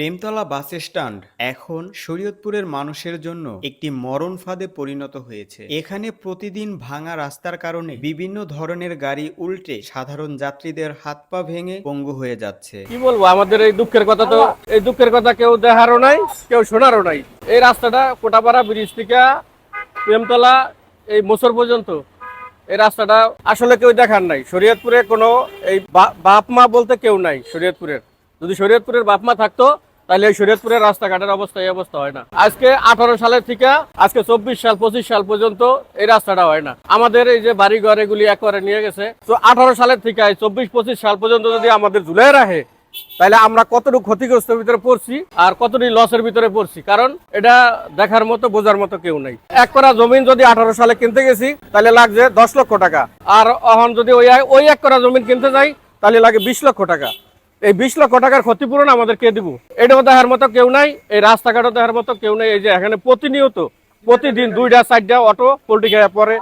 Premtala bus stand এখন শরীয়তপুরের মানুষের জন্য একটি মরণ ফাঁদে পরিণত হয়েছে। এখানে প্রতিদিন ভাঙা রাস্তার কারণে বিভিন্ন ধরনের গাড়ি উল্টে সাধারণ যাত্রীদের হাত পা ভেঙে পঙ্গু হয়ে যাচ্ছে। কি বলব, আমাদের এই দুঃখের কথা তো এই দুঃখের কথা কেউ দেখারও নাই, কেউ শোনারও নাই। এই রাস্তাটা কোটাপাড়া ব্রিজ থেকে প্রেমতলা এই মোসর পর্যন্ত। এই রাস্তাটা আসলে কেউ দেখার নাই। শরীয়তপুরে কোনো এই বাপ মা বলতে কেউ নাই শরীয়তপুরের। যদি শরীয়তপুরের বাপ মা থাকতো তাহলে শরীয়তপুরের রাস্তাঘাটের অবস্থা, এই অবস্থা হয় না। আজকে আঠারো সালের থেকে, আজকে চব্বিশ সাল, পঁচিশ সাল পর্যন্ত এই রাস্তাটা হয় না। আমাদের এই যে বাড়ি ঘর এগুলি একবারে নিয়ে গেছে। তো আঠারো সালের থেকে চব্বিশ, পঁচিশ সাল পর্যন্ত যদি আমাদের ঝুলাই রাখে, তাহলে আমরা কতটুকু ক্ষতিগ্রস্ত ভিতরে পড়ছি আর কতটুকু লসের ভিতরে পড়ছি? কারণ এটা দেখার মতো, বোঝার মতো কেউ নাই। এক করা জমিন যদি আঠারো সালে কিনতে গেছি, তাহলে লাগছে দশ লক্ষ টাকা। আর এখন যদি ওই ওই এক করা জমিন কিনতে যাই, তাহলে লাগে বিশ লক্ষ টাকা। এই বিশ লক্ষ টাকার ক্ষতিপূরণ আমাদের কে দিব। এটাও দেখার মতো কেউ নাই, এই রাস্তাঘাটও দেখার মতো কেউ নেই। এই যে এখানে প্রতিনিয়ত, প্রতিদিন দুইটা, চারটা অটো পোল্ট্রি খেয়ে পরে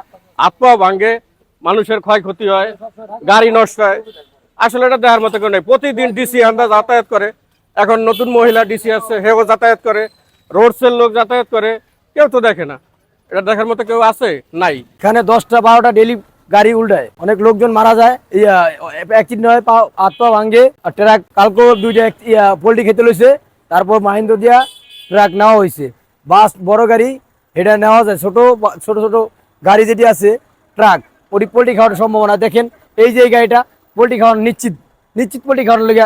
পাও ভাঙ্গে মানুষের ক্ষয়ক্ষতি হয়, গাড়ি নষ্ট হয়। আসলে এটা দেখার মতো কেউ নেই। প্রতিদিন ডিসি আমরা যাতায়াত করে। এখন নতুন মহিলা ডিসি আসছে হেও যাতায়াত করে। রোডসের লোক যাতায়াত করে। কেউ তো দেখে না। এটা দেখার মতো কেউ আছে? নাই। এখানে দশটা, বারোটা ডেলি গাড়ি উল্টায়। অনেক লোকজন মারা যায় অ্যাক্সিডেন্ট হয়, পা হাত পা ভাঙে, আর ট্রাক কালকেও দুইটা পোল্ট্রি খেতে লইছে, তারপর মাহিন্দ্র দিয়া ট্রাক নেওয়া হয়েছে বাস, বড় গাড়ি, এটা নেওয়া যায়, ছোট ছোট ছোট গাড়ি যেটি আছে, ট্রাক, ওটি পোল্ট্রি খাওয়ার সম্ভাবনা। দেখেন, এই যে গাড়িটা, পোল্ট্রি খাওয়ানো নিশ্চিত নিশ্চিত পোল্ট্রি খাওয়ানোর লেগে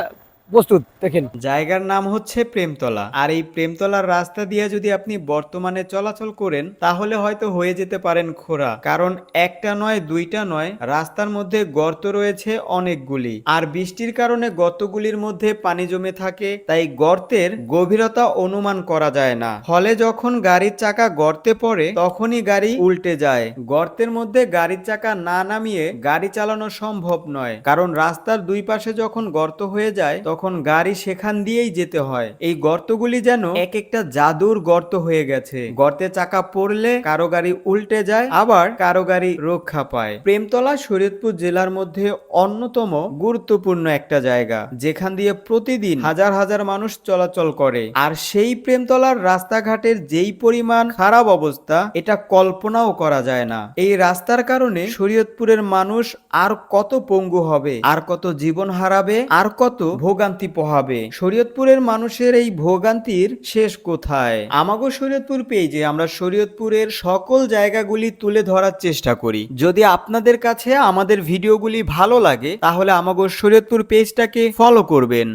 প্রস্তুত, দেখেন। জায়গার নাম হচ্ছে প্রেমতলা। আর এই প্রেমতলার রাস্তা দিয়ে যদি আপনি বর্তমানে চলাচল করেন, তাহলে হয়তো হয়ে যেতে পারেন খোরা কারণ একটা নয়, দুইটা নয়, রাস্তার মধ্যে গর্ত রয়েছে অনেকগুলি। আর বৃষ্টির কারণে গর্তগুলির মধ্যে পানি জমে থাকে, তাই গর্তের গভীরতা অনুমান করা যায় না। ফলে যখন গাড়ির চাকা গর্তে পড়ে, তখনই গাড়ি উল্টে যায়। গর্তের মধ্যে গাড়ির চাকা না নামিয়ে গাড়ি চালানো সম্ভব নয়। কারণ রাস্তার দুই পাশে যখন গর্ত হয়ে যায়, তখন গাড়ি সেখান দিয়েই যেতে হয়। এই গর্তগুলি যেন এক একটা জাদুর গর্ত হয়ে গেছে। গর্তে চাকা পড়লে কারও গাড়ি উল্টে যায়, আবার কারও গাড়ি রক্ষা পায়। প্রেমতলা শরীয়তপুর জেলার মধ্যে অন্যতম গুরুত্বপূর্ণ একটা জায়গা, যেখান দিয়ে প্রতিদিন হাজার হাজার মানুষ চলাচল করে। আর সেই প্রেমতলার রাস্তাঘাটের যেই পরিমাণ খারাপ অবস্থা, এটা কল্পনাও করা যায় না। এই রাস্তার কারণে শরীয়তপুরের মানুষ আর কত পঙ্গু হবে, আর কত জীবন হারাবে, আর কত ভোগান্তি পোহাবে। শরীয়তপুরের মানুষের এই ভোগান্তির শেষ কোথায়? আমাগো শরীয়তপুর পেজে আমরা শরীয়তপুরের সকল জায়গাগুলি তুলে ধরার চেষ্টা করি। যদি আপনাদের কাছে আমাদের ভিডিওগুলি ভালো লাগে, তাহলে আমাগো শরীয়তপুর পেজটাকে ফলো করবেন।